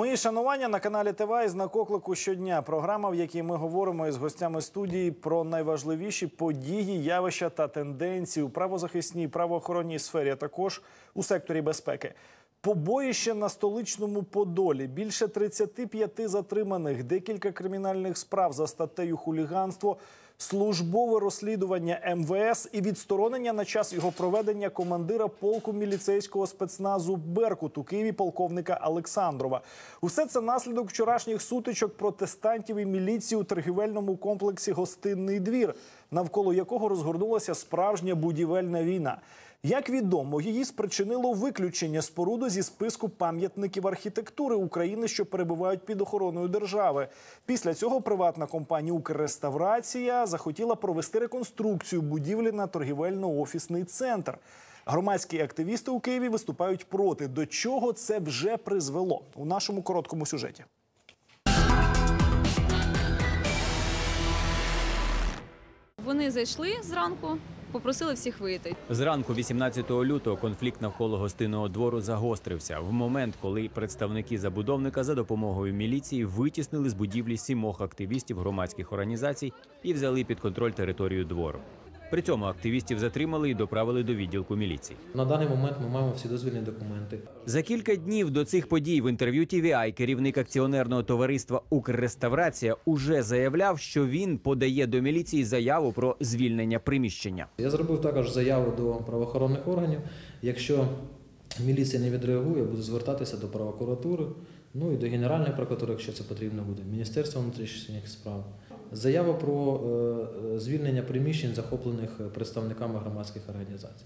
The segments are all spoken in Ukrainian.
Мої шанування на каналі ТВ із знак оклику щодня. Програма, в якій ми говоримо із гостями студії про найважливіші події, явища та тенденції у правозахисній правоохоронній сфері, а також у секторі безпеки. Побоїще на столичному Подолі. Більше 35 затриманих, декілька кримінальних справ за статтею хуліганство, службове розслідування МВС і відсторонення на час його проведення командира полку міліцейського спецназу Беркут у Києві полковника Олександрова. Усе це наслідок вчорашніх сутичок протестантів і міліції у торгівельному комплексі Гостинний двір, навколо якого розгорнулася справжня будівельна війна. Як відомо, її спричинило виключення споруди зі списку пам'ятників архітектури України, що перебувають під охороною держави. Після цього приватна компанія Укрреставрація захотіла провести реконструкцію будівлі на торгівельно-офісний центр. Громадські активісти у Києві виступають проти. До чого це вже призвело у нашому короткому сюжеті. Вони зайшли зранку, попросили всіх вийти. Зранку 18 лютого конфлікт навколо гостинного двору загострився в момент, коли представники забудовника за допомогою міліції витіснили з будівлі сімох активістів громадських організацій і взяли під контроль територію двору. При цьому активістів затримали і доправили до відділку міліції. На даний момент ми маємо всі дозвільні документи. За кілька днів до цих подій в інтерв'ю TVI керівник акціонерного товариства Укрреставрація уже заявляв, що він подає до міліції заяву про звільнення приміщення. Я зробив також заяву до правоохоронних органів. Якщо міліція не відреагує, буду звертатися до прокуратури, ну і до Генеральної прокуратури, якщо це потрібно буде, Міністерства внутрішніх справ. Заява про е, е, звільнення приміщень, захоплених е, представниками громадських організацій.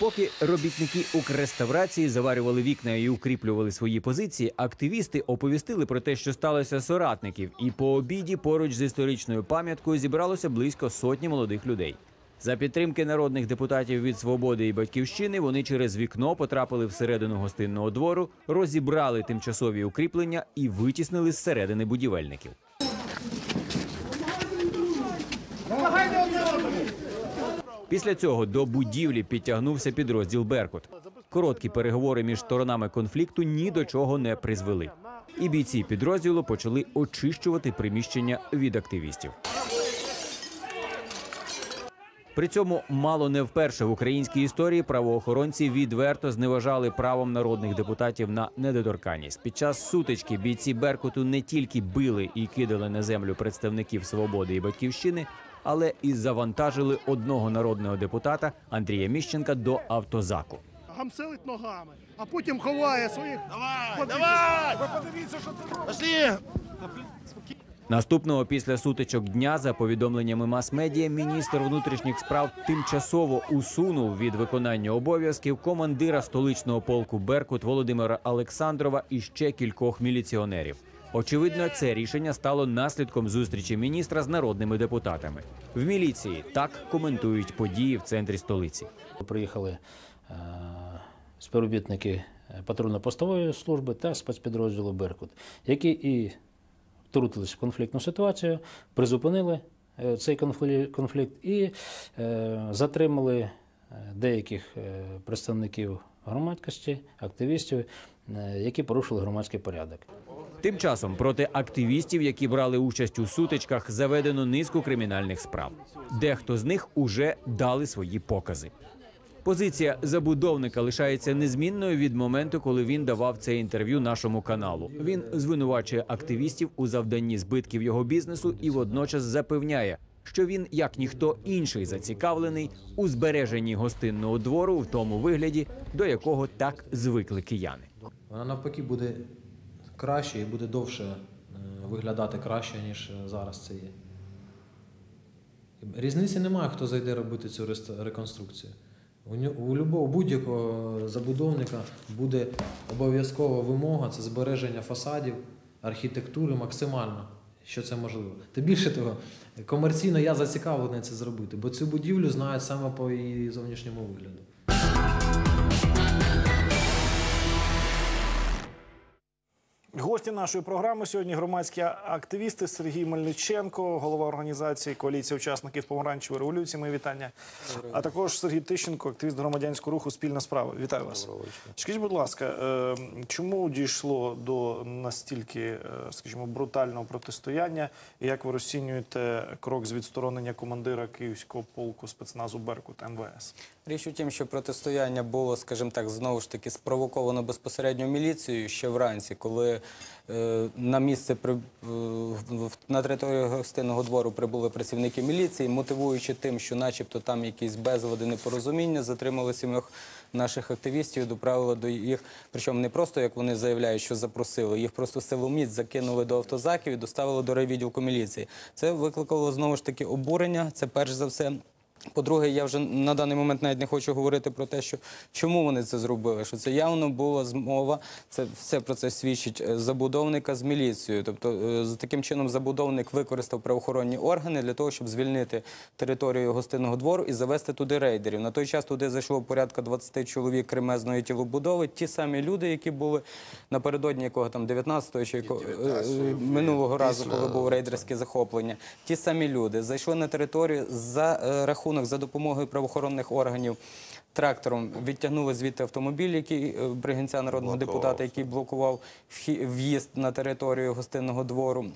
Поки робітники Укрреставрації заварювали вікна і укріплювали свої позиції, активісти оповістили про те, що сталося соратників, і по обіді поруч з історичною пам'яткою зібралося близько сотні молодих людей. За підтримки народних депутатів від свободи і батьківщини вони через вікно потрапили всередину гостинного двору, розібрали тимчасові укріплення і витіснили зсередини будівельників. Після цього до будівлі підтягнувся підрозділ Беркут. Короткі переговори між сторонами конфлікту ні до чого не призвели. І бійці підрозділу почали очищувати приміщення від активістів. При цьому мало не вперше в українській історії правоохоронці відверто зневажали правом народних депутатів на недоторканність. Під час сутички бійці Беркуту не тільки били і кидали на землю представників свободи і батьківщини, але і завантажили одного народного депутата Андрія Міщенка до автозаку. гамселить ногами, а потім ховає своїх. Давай, давай! Ви подивіться, що це робить. Пошли! Наступного після сутичок дня, за повідомленнями мас-медіа, міністр внутрішніх справ тимчасово усунув від виконання обов'язків командира столичного полку Беркут Володимира Олександрова і ще кількох міліціонерів. Очевидно, це рішення стало наслідком зустрічі міністра з народними депутатами. В міліції так коментують події в центрі столиці. Приїхали е, співробітники патрульно-постової служби та спецпідрозділу Беркут, які і втрутились в конфліктну ситуацію, призупинили е, цей конфлі- конфлікт і е, затримали е, деяких представників громадськості, активістів, які порушили громадський порядок. Тим часом проти активістів, які брали участь у сутичках, заведено низку кримінальних справ. Дехто з них уже дали свої покази. Позиція забудовника лишається незмінною від моменту, коли він давав це інтерв'ю нашому каналу. Він звинувачує активістів у завданні збитків його бізнесу і водночас запевняє, що він, як ніхто інший, зацікавлений у збереженні гостинного двору в тому вигляді, до якого так звикли кияни. Вона навпаки буде краще і буде довше е, виглядати краще, ніж е, зараз це є. Різниці немає, хто зайде робити цю реконструкцію. У, у любого будь-якого забудовника буде обов'язкова вимога це збереження фасадів, архітектури максимально, що це можливо. Та більше того, комерційно я зацікавлений це зробити, бо цю будівлю знають саме по її зовнішньому вигляду. Гості нашої програми сьогодні громадські активісти Сергій Мельниченко, голова організації коаліція учасників помаранчевої революції. Мої вітання. А також Сергій Тищенко, активіст громадянського руху Спільна справа. Вітаю вас. Скажіть, будь ласка, е, чому дійшло до настільки, е, скажімо, брутального протистояння? І як ви розцінюєте крок з відсторонення командира Київського полку спецназу Беркут МВС? Річ у тім, що протистояння було, скажімо так, знову ж таки спровоковано безпосередньо міліцією ще вранці, коли е, на місце при, е, на територію гостинного двору прибули працівники міліції, мотивуючи тим, що начебто там якісь безлади непорозуміння, затримали сімох наших активістів, доправили до їх, причому не просто, як вони заявляють, що запросили, їх просто силоміць закинули до автозаків і доставили до райвідділку міліції. Це викликало знову ж таки обурення. Це перш за все. По-друге, я вже на даний момент навіть не хочу говорити про те, що чому вони це зробили. Що це явно була змова. Це все про це свідчить е, забудовника з міліцією. Тобто, е, з таким чином забудовник використав правоохоронні органи для того, щоб звільнити територію гостинного двору і завести туди рейдерів. На той час туди зайшло порядка 20 чоловік кремезної тілобудови. Ті самі люди, які були напередодні якого там 19-го чи якого, е, е, минулого разу, коли було рейдерське захоплення. Ті самі люди зайшли на територію за е, рахунок за допомогою правоохоронних органів. Трактором відтягнули звідти автомобіль, який е, бригинця народного депутата, який блокував в'їзд на територію гостинного двору.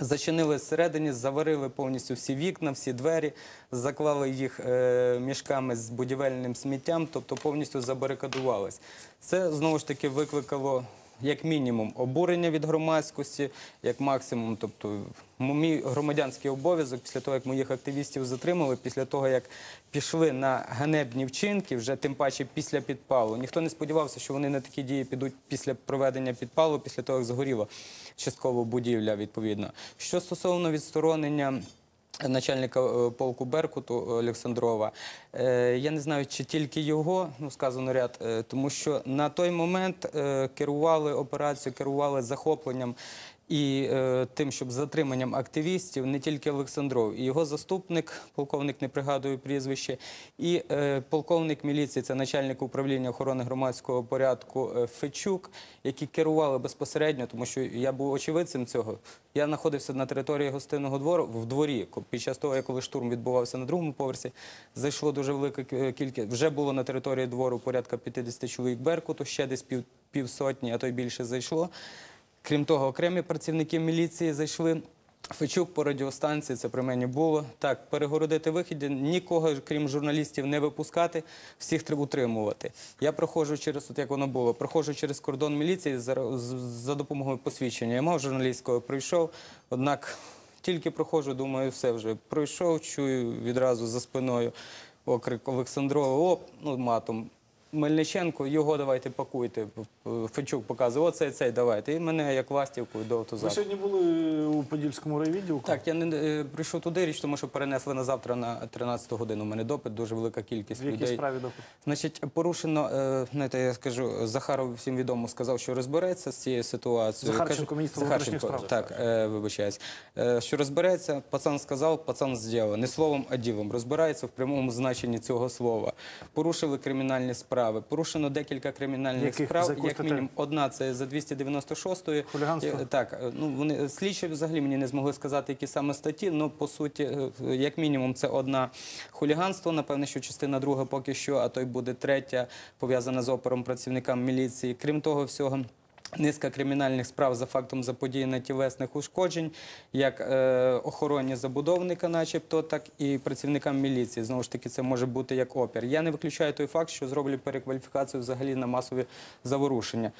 Зачинили зсередині, заварили повністю всі вікна, всі двері, заклали їх е, мішками з будівельним сміттям, тобто повністю забарикадувались. Це знову ж таки викликало як мінімум обурення від громадськості, як максимум, тобто мій громадянський обов'язок після того, як моїх активістів затримали, після того як пішли на ганебні вчинки, вже тим паче після підпалу. Ніхто не сподівався, що вони на такі дії підуть після проведення підпалу, після того як згоріла частково будівля. Відповідно, що стосовно відсторонення. Начальника е, полку Беркуту Олександрова. Е, Я не знаю, чи тільки його, ну сказано ряд, е, тому що на той момент керували операцією, керували захопленням і е, тим, щоб затриманням активістів, не тільки Олександров, і його заступник, полковник не пригадую прізвище, і е, полковник міліції, це начальник управління охорони громадського порядку е, Фечук, які керували безпосередньо, тому що я був очевидцем цього. Я знаходився на території гостинного двору в дворі. Під час того, коли штурм відбувався на другому поверсі, зайшло дуже велика кількість. Вже було на території двору порядка 50 чоловік Беркуту, ще десь пів, півсотні, а то й більше зайшло. Крім того, окремі працівники міліції зайшли. Фечук по радіостанції, це при мені було. Так, перегородити вихід, нікого, крім журналістів, не випускати, всіх треба утримувати. Я проходжу через, от як воно було, проходжу через кордон міліції за, за допомогою посвідчення. Я мав журналістського, прийшов, однак тільки проходжу, думаю, все вже пройшов, чую відразу за спиною окрик Олександрова, оп, ну матом. Мельниченко, його давайте пакуйте. Фечук показує, оцей цей давайте. І мене як ластівку до Ви автозаку. сьогодні були у Подільському райвідділку? Так, я не е, прийшов туди річ, тому що перенесли на завтра на 13 годину. У мене допит, дуже велика кількість В якій людей. справі допит? Значить, порушено, е, знаєте, я скажу, Захаров всім відомо сказав, що розбереться з цією ситуацією. Захарченко, міністр внутрішніх справ. Так, е, вибачаюсь. Е, що розбереться, пацан сказав, пацан зробив. Не словом, а ділом. Розбирається в прямому значенні цього слова. Порушили кримінальні справи. Порушено декілька кримінальних Яких? Справ. Як мінімум, одна це за 296-ю. Хуліганство? Е, Так, е, ну вони слідчі взагалі мені не змогли сказати, які саме статті. Ну по суті, е, як мінімум, це одна хуліганство. Напевне, що частина друга поки що, а то й буде третя, пов'язана з опором працівникам міліції. Крім того всього. Низка кримінальних справ за фактом заподіяння тілесних ушкоджень, як е, охороні забудовника, начебто, так і працівникам міліції. Знову ж таки, це може бути як опір. Я не виключаю той факт, що зроблять перекваліфікацію взагалі на масові заворушення.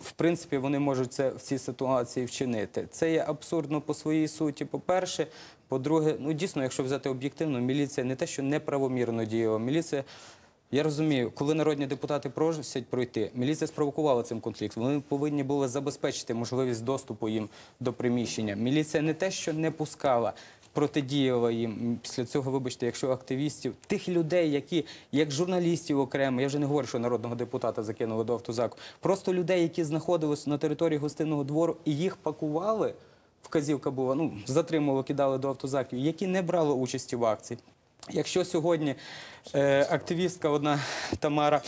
В принципі, вони можуть це в цій ситуації вчинити. Це є абсурдно по своїй суті. По-перше, по-друге, ну дійсно, якщо взяти об'єктивно, міліція не те, що неправомірно діяла. Міліція я розумію, коли народні депутати просять пройти, міліція спровокувала цим конфлікт. Вони повинні були забезпечити можливість доступу їм до приміщення. Міліція не те, що не пускала. Протидіяла їм після цього, вибачте, якщо активістів, тих людей, які як журналістів окремо, я вже не говорю, що народного депутата закинули до автозаку, просто людей, які знаходилися на території гостинного двору і їх пакували. Вказівка була, ну затримували, кидали до автозаків, які не брали участі в акції. Якщо сьогодні е, активістка одна Тамара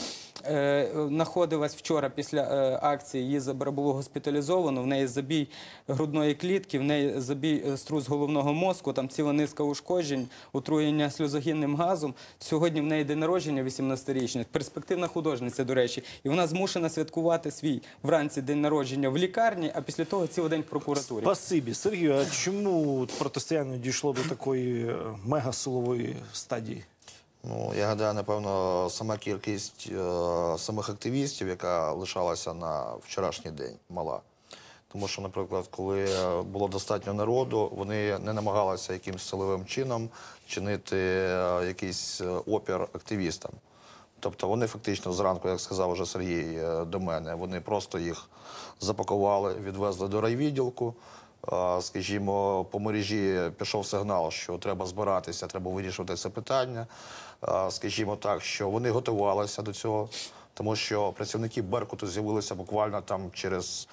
знаходилась вчора після е, акції. Її було госпіталізовано. В неї забій грудної клітки, в неї забій е, струс головного мозку, там ціла низка ушкоджень, отруєння сльозогінним газом. Сьогодні в неї день народження 18-річний, перспективна художниця, до речі, і вона змушена святкувати свій вранці день народження в лікарні, а після того цілий день в прокуратурі. Спасибі, Сергію. А чому протистояння дійшло до такої е, мегасилової стадії? Ну, я гадаю, напевно, сама кількість е, самих активістів, яка лишалася на вчорашній день, мала. Тому що, наприклад, коли е, було достатньо народу, вони не намагалися якимось силовим чином чинити е, якийсь е, опір активістам. Тобто вони фактично зранку, як сказав вже Сергій до мене, вони просто їх запакували, відвезли до райвідділку. Скажімо, по мережі пішов сигнал, що треба збиратися, треба вирішувати це питання. Е, Скажімо так, що вони готувалися до цього, тому що працівники Беркуту з'явилися буквально там через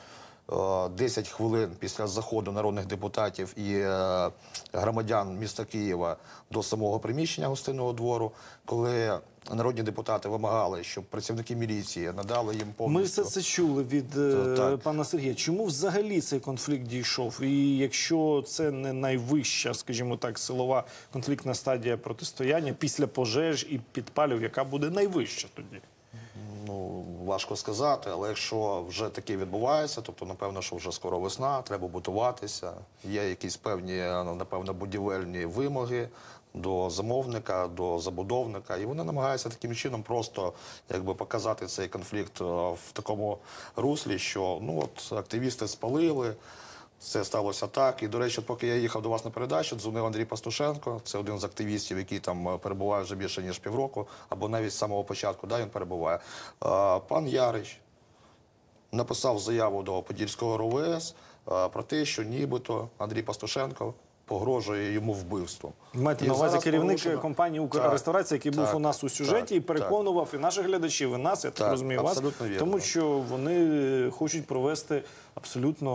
е, 10 хвилин після заходу народних депутатів і е, громадян міста Києва до самого приміщення гостинного двору, коли народні депутати вимагали, щоб працівники міліції надали їм Ми все це чули від е, Так. пана Сергія. Чому взагалі цей конфлікт дійшов? І якщо це не найвища, скажімо так, силова конфліктна стадія протистояння після пожеж і підпалів, яка буде найвища тоді? Ну, важко сказати, але якщо вже таке відбувається, тобто, напевно, що вже скоро весна, треба готуватися. Є якісь певні, напевно, будівельні вимоги до замовника, до забудовника, і вони намагаються таким чином просто якби показати цей конфлікт е, в такому руслі, що ну от активісти спалили. Це сталося так. І, до речі, поки я їхав до вас на передачу, дзвонив Андрій Пастушенко. Це один з активістів, який там е, перебуває вже більше ніж півроку, або навіть з самого початку да, він перебуває. Е, Пан Ярич написав заяву до Подільського РОВС про те, що нібито Андрій Пастушенко погрожує йому вбивством. Маєте на увазі керівник порушено- компанії «Укрреставрація», який був у нас у сюжеті і так, переконував і наших глядачів, і нас, я так, Так, розумію, вас, вірно. тому що вони хочуть провести абсолютно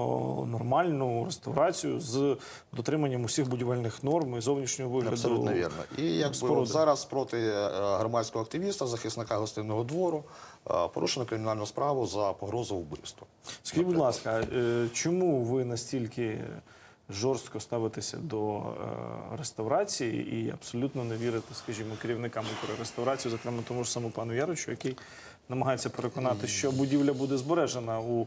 нормальну реставрацію з дотриманням усіх будівельних норм і зовнішнього вигляду. Абсолютно вірно. І споруди. зараз проти е, громадського активіста, захисника гостинного двору, е, порушено кримінальну справу за погрозу вбивства. Скажіть, будь ласка, е, чому ви настільки жорстко ставитеся до е, реставрації і абсолютно не вірите, скажімо, керівникам реставрації, зокрема тому ж самому пану Яричу, який намагається переконати, що будівля буде збережена у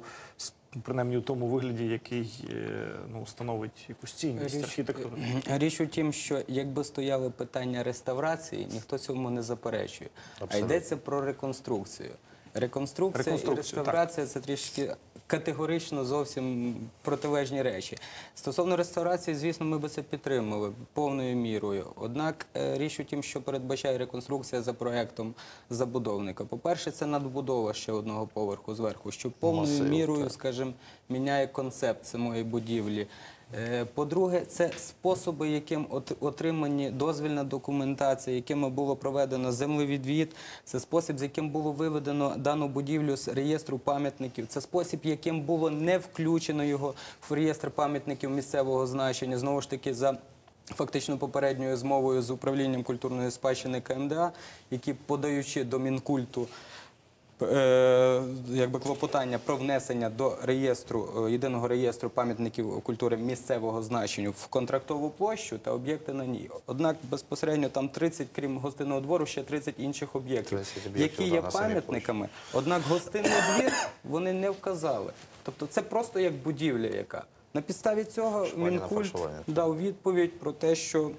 принаймні у тому вигляді, який е, ну, становить якусь цінність архітектури. Річ у тім, що якби стояли питання реставрації, ніхто цьому не заперечує. А йдеться про реконструкцію. Реконструкція, Реконструкцію, і реставрація це трішки категорично зовсім протилежні речі. Стосовно реставрації, звісно, ми би це підтримали повною мірою. Однак е, річ у тім, що передбачає реконструкція за проектом забудовника. По-перше, це надбудова ще одного поверху зверху, що повною Масив, мірою, так. скажімо, міняє концепт самої будівлі. Е, По-друге, це способи, яким от- отримані дозвільна документація, якими було проведено землевідвід, це спосіб, з яким було виведено дану будівлю з реєстру пам'ятників, це спосіб, яким було не включено його в реєстр пам'ятників місцевого значення, знову ж таки за. Фактично попередньою змовою з управлінням культурної спадщини КМДА, які подаючи до Мінкульту якби клопотання про внесення до реєстру е, єдиного реєстру пам'ятників культури місцевого значення в контрактову площу та об'єкти на ній. Однак безпосередньо там 30, крім гостинного двору, ще 30 інших об'єктів, які є пам'ятниками. Однак гостинний двір вони не вказали. Тобто це просто як будівля, яка на підставі цього Мінкульт дав відповідь про те, що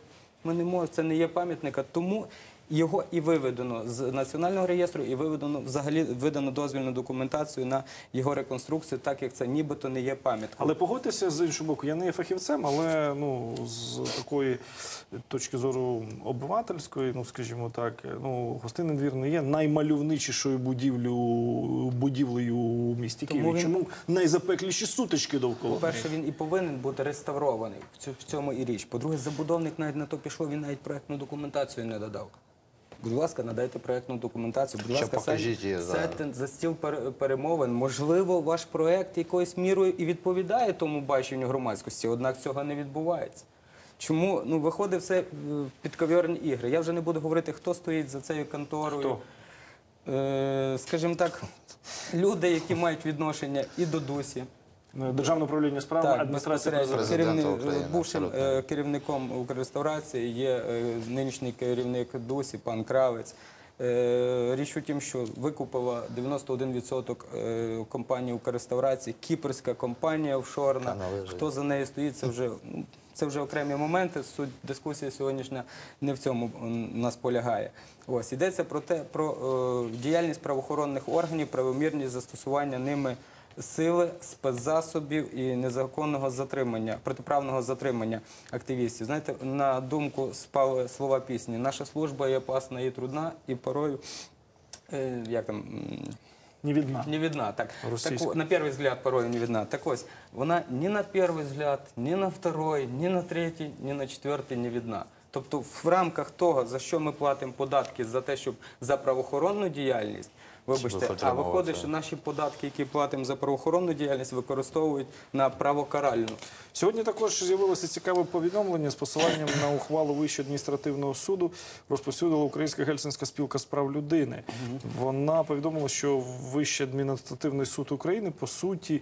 ми не можемо, це не є пам'ятника, тому його і виведено з національного реєстру, і виведено взагалі видано дозвільну документацію на його реконструкцію, так як це нібито не є пам'яткою. Але погодьтеся з іншого боку, я не є фахівцем, але ну з такої точки зору обивательської, ну скажімо так, ну гостинний двір не є наймальовничішою будівлю будівлею у місті Києві. він- Чому найзапекліші сутички довкола? По-перше, він і повинен бути реставрований. В цьому і річ. По-друге, забудовник навіть на то пішов, він навіть проектну документацію не додав. Будь ласка, надайте проектну документацію. Будь Ще ласка, покажіть її, сядьте за стіл пер- перемовин. Можливо, ваш проект якоюсь мірою і відповідає тому баченню громадськості, однак цього не відбувається. Чому ну виходить все в підковірні ігри? Я вже не буду говорити, хто стоїть за цією конторою. Хто? е, скажімо так, люди, які мають відношення і до ДУСі, Державне управління справами. Президента керівник, бувшим абсолютно. е, керівником Укрреставрації є е, нинішній керівник ДУСі, пан Кравець. Е, Річ у тім, що викупила 91% е, компанії Укрреставрації, кіпрська компанія офшорна. Хто за нею стоїть, це вже, ну, це вже окремі моменти. Суть дискусії сьогоднішня не в цьому нас полягає. Ось йдеться про те, про е, діяльність правоохоронних органів, правомірність застосування ними сили, спецзасобів і незаконного затримання, протиправного затримання активістів. Знаєте, на думку спали слова пісні: наша служба є опасна і трудна, і порою. е, Як там Не видна. не видна, так. Так. На первый взгляд порой не видна. Так ось, вона ні на перший взгляд, ні на второй, ні на третій, ні на четвертий не видна. Тобто в рамках того, за що ми платимо податки за те, щоб за правоохоронну діяльність, вибачте, а виходить, що наші податки, які платимо за правоохоронну діяльність, використовують на правокаральну. Сьогодні також з'явилося цікаве повідомлення з посиланням на ухвалу Вищого адміністративного суду. Розповсюдила Українська гельсінська спілка з прав людини. Вона повідомила, що Вищий адміністративний суд України по суті.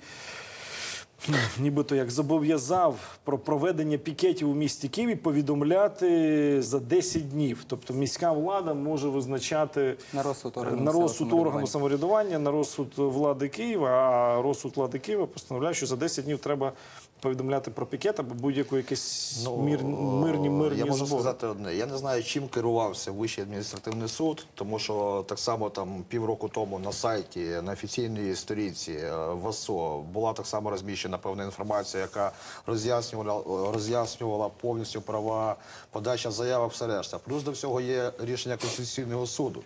Нібито як зобов'язав про проведення пікетів у місті Києві повідомляти за 10 днів. Тобто міська влада може визначати На розсуд органу на розсуд самоврядування. органу самоврядування, на розсуд влади Києва, а розсуд влади Києва постановляє, що за 10 днів треба повідомляти про пікет або будь-яку якісь мір, мирні мирні Ну, я можу збори. сказати одне. Я не знаю, чим керувався Вищий адміністративний суд, тому що так само там півроку тому на сайті, на офіційній сторінці е, ВАСО була так само розміщена певна інформація, яка роз'яснювала, роз'яснювала повністю права, подача заявок, все решта. Плюс до всього є рішення Конституційного суду.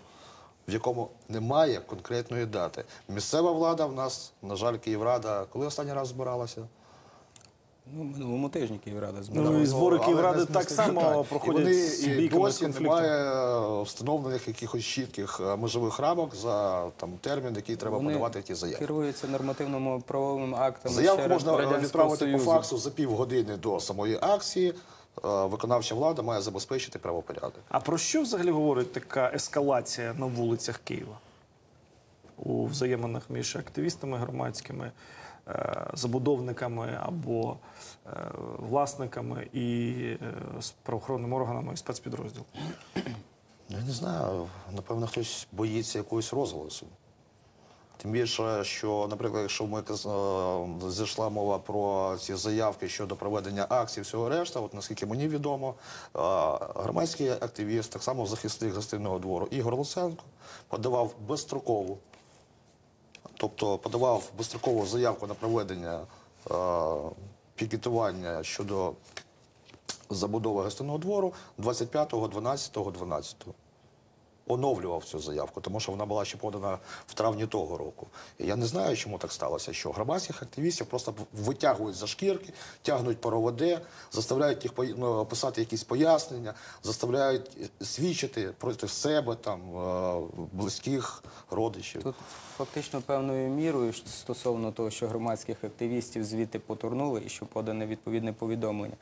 В якому немає конкретної дати. Місцева влада в нас, на жаль, Київрада, коли останній раз збиралася? Ну, минулому тижні Київрада збирала. Ну, і збори Київради так само проходять вони, з і досі немає встановлених якихось чітких е, межових рамок за там термін, який треба Вони подавати ті заяви. Керуються нормативними правовими актами. Заявку можна відправити по факсу за півгодини до самої акції. Е, Виконавча влада має забезпечити правопорядок. А про що взагалі говорить така ескалація на вулицях Києва? У взаєминах між активістами громадськими, забудовниками або е, власниками і е, з правоохоронними органами і спецпідрозділом? Я не знаю, напевно, хтось боїться якогось розголосу. Тим більше, що, наприклад, якщо ми е, мова про ці заявки щодо проведення акцій, всього решта, от наскільки мені відомо, е, громадський активіст, так само захисник гостинного двору Ігор Луценко подавав безстрокову, тобто подавав безстрокову заявку на проведення е, пікетування щодо забудови гостинного двору 25.12.12. Оновлював цю заявку, тому що вона була ще подана в травні того року. І я не знаю, чому так сталося, що громадських активістів просто витягують за шкірки, тягнуть проводи, заставляють їх ну, писати якісь пояснення, заставляють свідчити проти себе, там, е, близьких родичів. Тут фактично певною мірою стосовно того, що громадських активістів звідти потурнули і що подане відповідне повідомлення.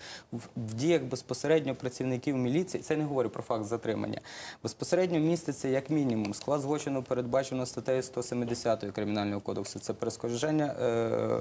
В діях безпосередньо працівників міліції, це не говорю про факт затримання, безпосередньо міститься як мінімум склад злочину передбачено статтею 170 Кримінального кодексу. Це перешкодження е,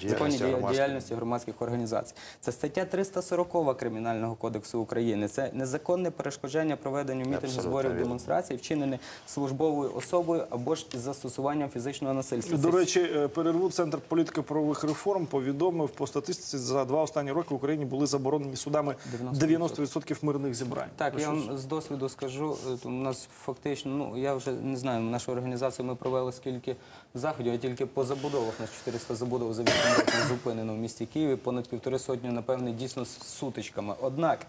Діяльності законів громадських. діяльності громадських організацій. Це стаття 340 Кримінального кодексу України. Це незаконне перешкодження проведенню мітингів, зборів, демонстрацій, вчинене службовою особою або ж із застосуванням фізичного насильства. До речі, е, перерву Центр політики правових реформ повідомив по статистиці за два останні роки в Україні були заборонені судами 90% мирних зібрань. Так, я вам з досвіду скажу. е, У нас фактично, ну я вже не знаю, нашу організацію ми провели скільки заходів, а тільки по забудовах нас 400 забудов за 8 років зупинено в місті Києві, понад півтори сотні, напевне, дійсно з сутичками. Однак,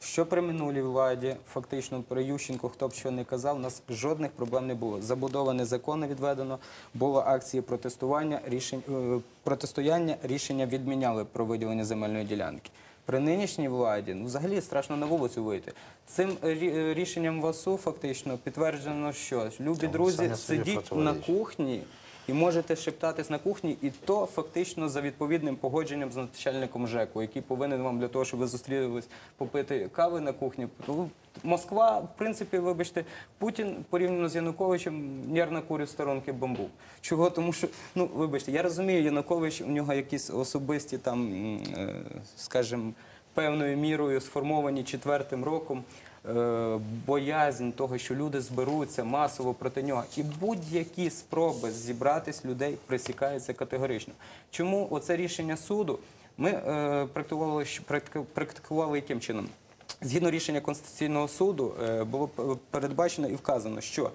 що при минулій владі, фактично при Ющенку, хто б що не казав, у нас жодних проблем не було. Забудова незаконно відведено, було акції протестування, рішень, е, протистояння, рішення відміняли про виділення земельної ділянки. При нинішній владі ну, взагалі страшно на вулицю вийти. Цим е, рішенням ВАСУ фактично підтверджено, що любі друзі сидіть на кухні і можете шептатись на кухні, і то фактично за відповідним погодженням з начальником ЖЕКу, який повинен вам для того, щоб ви зустрілись попити кави на кухні. Москва, в принципі, вибачте, Путін порівняно з Януковичем нервно курив сторонки бамбук. Чого? Тому що, ну вибачте, я розумію, Янукович у нього якісь особисті там, е, скажімо, певною мірою сформовані четвертим роком. Е, Боязнь того, що люди зберуться масово проти нього, і будь-які спроби зібратись людей присікаються категорично. Чому оце рішення суду ми е, практикували, практикували яким чином? Згідно рішення Конституційного суду е, було передбачено і вказано, що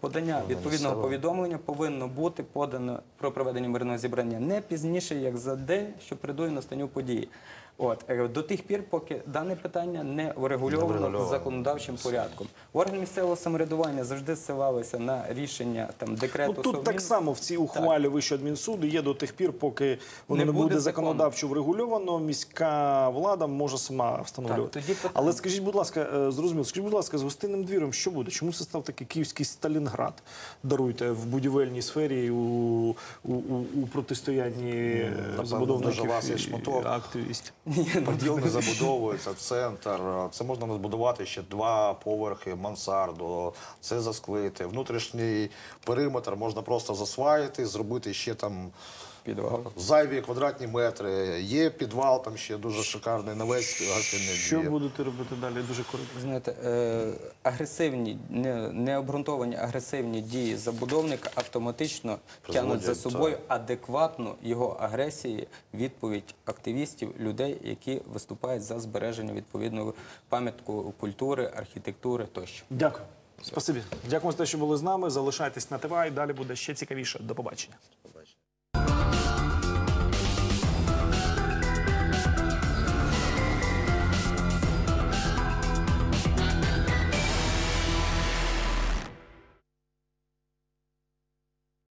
подання відповідного повідомлення повинно бути подано про проведення мирного зібрання не пізніше, як за день, що передує настанню події. От е, до тих пір, поки дане питання не врегульовано законодавчим порядком. Органи місцевого самоврядування завжди ссилалися на рішення там декрету Ну, тут Совмін. так само в цій ухвалі Вищого адмінсуду є до тих пір, поки воно Не не, буде законодавчо врегульовано, міська влада може сама встановлювати. Так, тоді питання. Але скажіть, будь ласка, е, зрозуміло, скажіть, будь ласка, з гостинним двіром що буде? Чому це став такий київський Сталінград? Даруйте в будівельній сфері у, у, у, у протистоянні е, забудовників і шматок. активістів. Поділ не забудовується, центр. Це можна збудувати ще два поверхи, мансарду, це засклити. Внутрішній периметр можна просто засваїти, зробити ще там підвал. зайві квадратні метри. Є підвал, там ще дуже шикарний на весь гостинний Що будете робити далі? Дуже коротко. Знаєте, е, агресивні, не, необґрунтовані агресивні дії забудовника автоматично тягнуть за собою адекватну його агресії відповідь активістів, людей, які виступають за збереження відповідного пам'ятку культури, архітектури тощо. Дякую. Спасибі. Дякую за те, що були з нами. Залишайтесь на ТВА і далі буде ще цікавіше. До побачення.